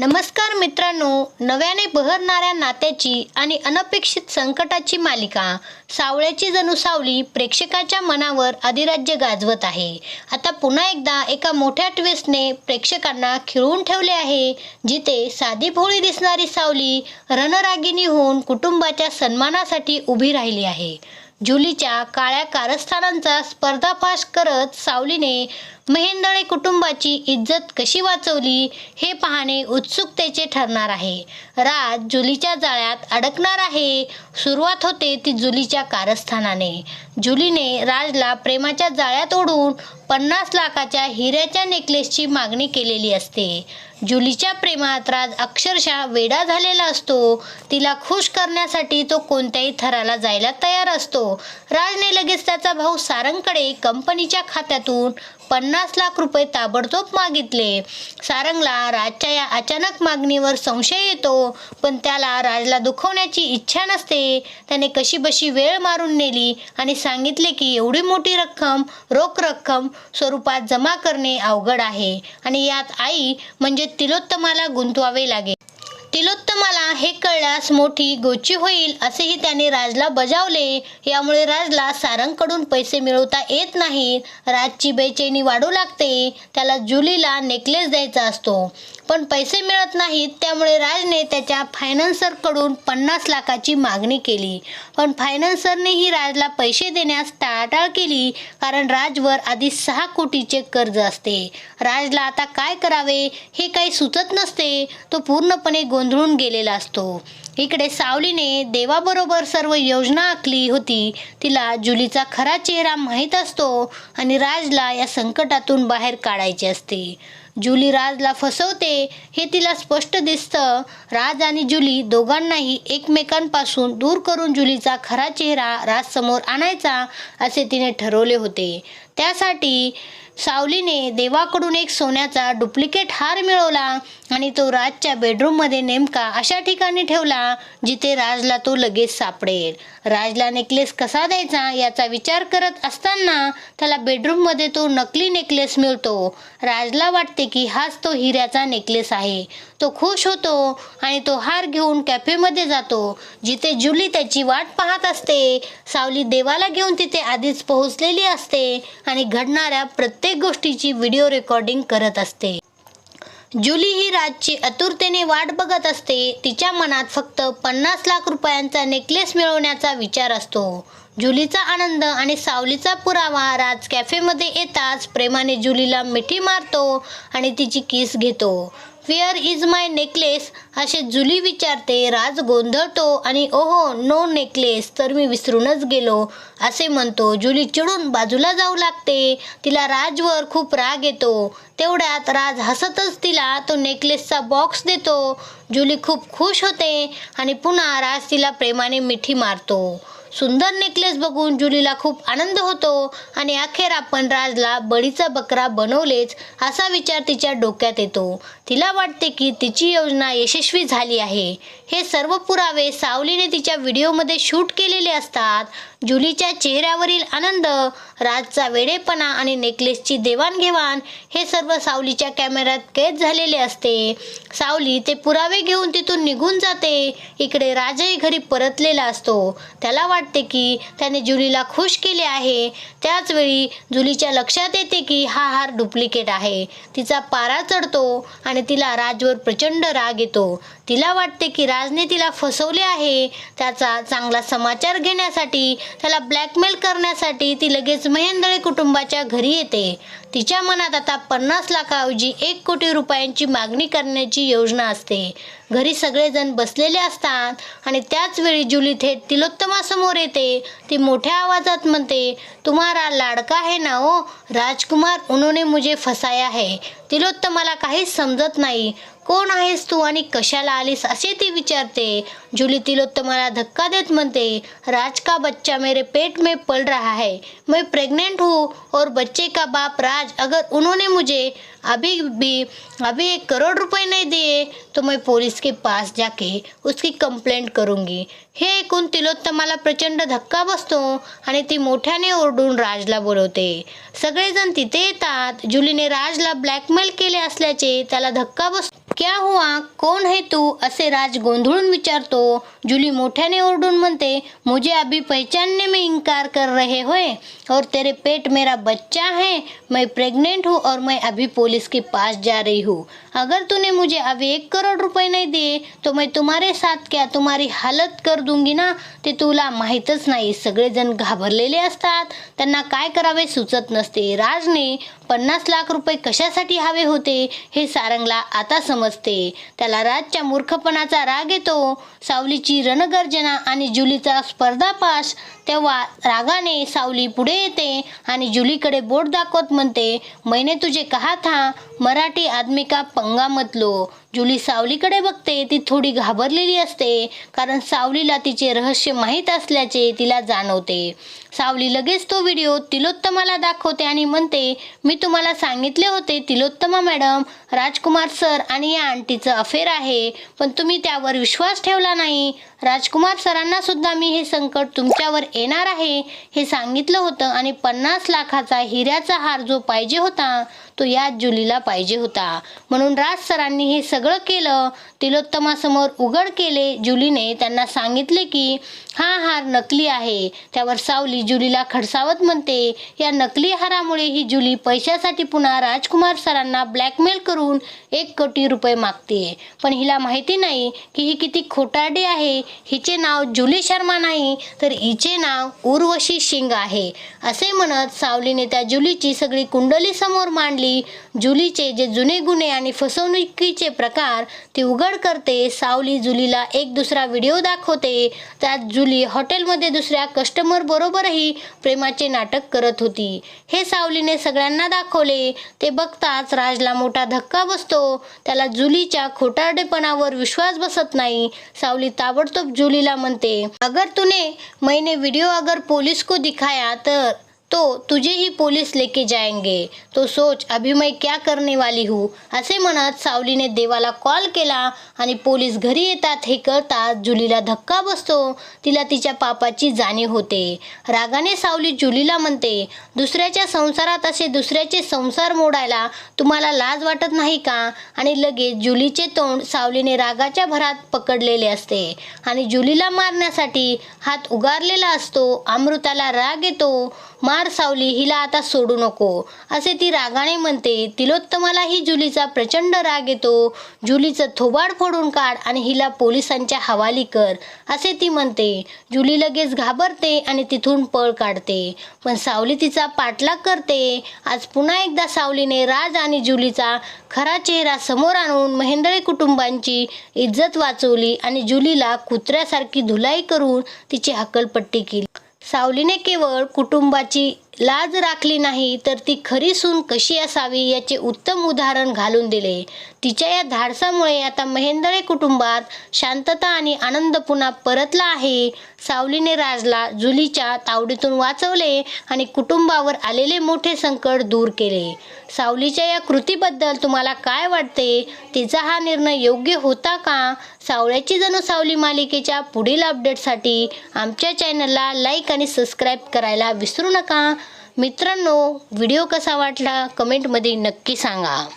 नमस्कार मित्रांनो नव्याने बहरणाऱ्या नात्याची आणि अनपेक्षित संकटाची मालिका सावळ्याची जणू सावली प्रेक्षकाच्या मनावर अधिराज्य गाजवत आहे. आता पुन्हा एकदा एका मोठ्या ट्विस्टने प्रेक्षकांना खिळवून ठेवले आहे जिथे साधी भोळी दिसणारी सावली रणरागिणी होऊन कुटुंबाच्या सन्मानासाठी उभी राहिली आहे. जुलीच्या काळ्या कारस्थानांचा स्पर्धाफाश करत सावलीने महेंदळे कुटुंबाची इज्जत कशी वाचवली हे पाहणे उत्सुकतेचे ठरणार आहे. राज जुलीच्या जाळ्यात अडकणार आहे. सुरुवात होते ती जुलीच्या कारस्थानाने. जुलीने राजला प्रेमाच्या जाळ्यात ओढून पन्नास लाखाच्या हिऱ्याच्या नेकलेसची मागणी केलेली असते. जुलीच्या प्रेमात राज अक्षरशः वेडा झालेला असतो. तिला खुश करण्यासाठी तो कोणत्याही थराला जायला तयार असतो. राजने लगेच त्याचा भाऊ सारंगकडे कंपनीच्या खात्यातून पन्नास लाख रुपये ताबडतोब मागितले. सारंगला राजच्या या अचानक मागणीवर संशय येतो पण त्याला राजला दुखवण्याची इच्छा नसते. त्याने कशी बशी वेळ मारून नेली आणि सांगितले की एवढी मोठी रक्कम रोख रक्कम स्वरूपात जमा करणे अवघड आहे आणि यात आई म्हणजे तिलोत्तमाला गुंतवावे लागेल. तिलोत्तमाला हे कळल्यास मोठी गोची होईल असेही त्याने राजला बजावले. यामुळे राजला सारंगकडून पैसे मिळवता येत नाहीत. राजची बेचैनी वाढू लागते. त्याला जुलीला नेकलेस द्यायचा असतो. पण पैसे मिळत नाहीत त्यामुळे राजने त्याच्या फायनान्सरकडून पन्नास लाखाची मागणी केली. पण फायनान्सरनेही राजला पैसे देण्यास टाळाटाळ केली कारण राजवर आधी सहा कोटीचे कर्ज असते. राजला आता काय करावे हे काही सुचत नसते तो पूर्णपणे गोंधळून गेलेला असतो. इकडे सावलीने देवाबरोबर सर्व योजना आखली होती. तिला जुलीचा खरा चेहरा माहीत असतो आणि राजला या संकटातून बाहेर काढायचे असते. जुली राजला फसवते हे तिला स्पष्ट दिसतं. राज आणि जुली दोघांनाही एकमेकांपासून दूर करून जुलीचा खरा चेहरा राजसमोर आणायचा असे तिने ठरवले होते. त्यासाठी सावलीने देवाकडून एक सोन्याचा डुप्लिकेट हार मिळवला आणि तो राजच्या बेडरूममध्ये नेमका अशा ठिकाणी ठेवला जिथे राजला तो लगेच सापडेल. राजला नेकलेस कसा द्यायचा याचा विचार करत असताना त्याला बेडरूममध्ये तो नकली नेकलेस मिळतो. राजला वाटते की हाच तो हिऱ्याचा नेकलेस आहे. तो खुश होतो आणि तो हार घेऊन कॅफेमध्ये जातो. जिथे जुली त्याची वाट पाहत असते सावली देवाला घेऊन तिथे आधीच पोहोचलेली असते आणि घडणाऱ्या प्रत्येक गोष्टीची व्हिडिओ रेकॉर्डिंग करत असते. जुली ही राजची आतुरतेने वाट बघत असते. तिच्या मनात फक्त पन्नास लाख रुपयांचा नेकलेस मिळवण्याचा विचार असतो. जुलीचा आनंद आणि सावलीचा पुरावा राज कॅफेमध्ये येताच प्रेमाने जुलीला मिठी मारतो आणि तिची किस घेतो. वेअर इज माय नेकलेस असे जुली विचारते राज गोंधळतो आणि ओहो नो नेकलेस तर मी विसरूनच गेलो असे म्हणतो. जुली चिडून बाजूला जाऊ लागते. तिला राजवर खूप राग येतो. तेवढ्यात राज हसतच तिला तो नेकलेसचा बॉक्स देतो. जुली खूप खुश होते आणि पुन्हा राज तिला प्रेमाने मिठी मारतो. सुंदर नेकलेस बघून जुलीला खूप आनंद होतो आणि अखेर आपण राजला बळीचा बकरा बनवलेच असा विचार तिच्या डोक्यात येतो. तिला वाटते की तिची योजना यशस्वी झाली आहे. हे सर्व पुरावे सावलीने तिच्या व्हिडिओमध्ये शूट केलेले असतात. जुलीच्या चेहऱ्यावरील आनंद राजचा वेडेपणा आणि नेकलेसची देवाणघेवाण हे सर्व सावलीच्या कॅमेऱ्यात कैद झालेले असते. सावली ते पुरावे घेऊन तिथून निघून जाते. इकडे राजही घरी परतलेला असतो. त्याला वाटते की त्याने जुलीला खुश केले आहे. त्याचवेळी जुलीच्या लक्षात येते की हा हार डुप्लिकेट आहे. तिचा पारा चढतो आणि तिला राजवर प्रचंड राग येतो. तिला वाटते की राजने तिला फसवले आहे. त्याचा चांगला समाचार घेण्यासाठी त्याला ब्लॅकमेल करण्यासाठी ती लगेच महेंदळे कुटुंबाच्या घरी येते. तिच्या मनात आता पन्नास लाखाऐवजी एक कोटी रुपयांची मागणी करण्याची योजना असते. घरी सगळेजण बसलेले असतात आणि त्याच वेळी जुली थेट तिलोत्तमासमोर येते. ती मोठ्या आवाजात म्हणते तुम्हारा लाडका है ना ओ? राजकुमार उन्होंने मुझे फसाया है. तिलोत्तमाला काहीच समजत नाही. कोण आहेस तू आणि कशाला आलीस असे ती विचारते. जुली तिलोत्तमाला धक्का देत म्हणते राज का बच्चा मेरे पेट में पल रहा है? मैं प्रेग्नेंट हूँ और बच्चे का बाप राज अगर उन्होंने मुझे अभी भी, अभी एक करोड़ रुपए नहीं दिए तो मैं पुलिस के पास जाके उसकी कंप्लेंट करूँगी। हे ऐकून तिलोत्तमाला प्रचंड धक्का बसतो आणि ती मोठ्याने ओरडून राजला बोलवते। सगळेजण तिथे येतात. जुलीने राजला ब्लॅकमेल केले असल्याचे त्याला धक्का बसतो. क्या हुआ? कौन है तू? असे राज गोंधळून विचारतो. जुली मोठ्याने ओरडून म्हणते, मुझे अभी पहचानने में इनकार कर रहे होए और तेरे पेट मेरा बच्चा है। मैं प्रेग्नेंट हूँ और मैं अभी पुलिस के पास जा रही हूँ। अगर तूने मुझे अब एक करोड़ रुपए नहीं दिए तो मैं तुम्हारे साथ क्या तुम्हारी हालत कर दूंगी ना? ते तुला माहीतच नाही सगळेजण घाबरलेले असतात. त्यांना काय करावे सुचत नसते. राजने पन्नास लाख रुपये कशासाठी हवे होते हे सारंगला आता समजते. त्याला राजच्या मूर्खपणाचा राग येतो. सावलीची रणगर्जना आणि जुलीचा स्पर्धापास तेव्हा रागाने सावली पुढे येते आणि जुलीकडे बोट दाखवत म्हणते मैंने तुझे कहा था मराठी आदमी का जुली सावलीकडे बघते ती थोडी घाबरलेली असते कारण सावलीला तिचे रहस्य माहीत असल्याचे तिला जाणवते. सावली लगेच तो व्हिडिओ तिलोत्तमाला दाखवते आणि म्हणते मी तुम्हाला सांगितले होते तिलोत्तमा मॅडम राजकुमार सर आणि या आंटीचं अफेअर आहे पण तुम्ही त्यावर विश्वास ठेवला नाही. राजकुमार सरांना सुद्धा मी हे संकट तुमच्यावर येणार आहे हे सांगितलं होतं आणि पन्नास लाखाचा हिऱ्याचा हार जो पाहिजे होता तो याच जुलीला पाहिजे होता. म्हणून राज सरांनी हे सगळं केलं. तिलोत्तमासमोर उघड केले जुलीने. त्यांना सांगितले की हा हार नकली आहे. त्यावर सावली जुलीला खडसावत म्हणते. या नकली हारामुळे ही जुली पैशासाठी पुन्हा राजकुमार सरांना ब्लॅकमेल करून एक कोटी रुपये मागते. पण हिला माहिती नाही की ही किती खोटारडी आहे. हिचे नाव जुली शर्मा नाही तर हिचे नाव उर्वशी शिंग आहे. असे म्हणत सावलीने त्या जुलीची सगळी कुंडली समोर मांडली. जुलीचे जे जुने गुन्हे आणि फसवणुकीचे प्रकार ती उघड करते. सावली जुलीला एक दुसरा व्हिडिओ दाखवते. त्यात जुली हॉटेलमध्ये दुसऱ्या कस्टमर बरोबरही प्रेमाचे नाटक करत होती. हे सावलीने सगळ्यांना दाखवले. ते बघताच राजला मोठा धक्का बसतो. त्याला जुलीच्या खोटारडेपणावर विश्वास बसत नाही. सावली ताबडतोब जुलीला म्हणते अगर तूने मैंने व्हिडिओ अगर पोलीस को दिखाया तर तो तुझे ही पोलीस लेके जाएंगे. तो सोच अभी मैं क्या करने वाली हूँ? असे म्हणत सावलीने देवाला कॉल केला आणि पोलीस घरी येतात हे कळताच जुलीला धक्का बसतो. तिला तिच्या पापाची जाणीव होते. रागाने सावली जुलीला म्हणते दुसऱ्याच्या संसारात असे दुसऱ्याचे संसार मोडायला तुम्हाला लाज वाटत नाही का? आणि लगेच जुलीचे तोंड सावलीने रागाच्या भरात पकडलेले असते आणि जुलीला मारण्यासाठी हात उगारलेला असतो अमृताला राग येतो मार सावली हिला आता सोडू नको. असे ती रागाने म्हणते तिलोत्तमालाही जुलीचा प्रचंड राग येतो. जुलीचं थोबाड फोडून काढ आणि हिला पोलिसांच्या हवाली कर. असे ती म्हणते. जुली लगेच घाबरते आणि तिथून पळ काढते. पण सावली तिचा पाठलाग करते. आज पुन्हा एकदा सावलीने राज आणि जुलीचा खरा चेहरा समोर आणून महेंद्रे कुटुंबांची इज्जत वाचवली आणि जुलीला कुत्र्यासारखी धुलाई करून तिची हकलपट्टी केली. सावलीने केवळ कुटुंबाची लाज राखली नाही तर ती खरी सून कशी असावी याचे उत्तम उदाहरण घालून दिले. तिच्या या धाडसामुळे आता महेंदळे कुटुंबात शांतता आणि आनंद पुन्हा परतला आहे. सावलीने राजला जुलीच्या तावडीतून वाचवले आणि कुटुंबावर आलेले मोठे संकट दूर केले. सावलीच्या या कृतीबद्दल तुम्हाला काय वाटते? तिचा हा निर्णय योग्य होता का? सावळ्याची जणू सावली मालिकेच्या पुढील अपडेटसाठी आमच्या चॅनलला लाईक आणि सबस्क्राईब करायला विसरू नका. मित्रांनो व्हिडिओ कसा वाटला? कमेंटमध्ये नक्की सांगा.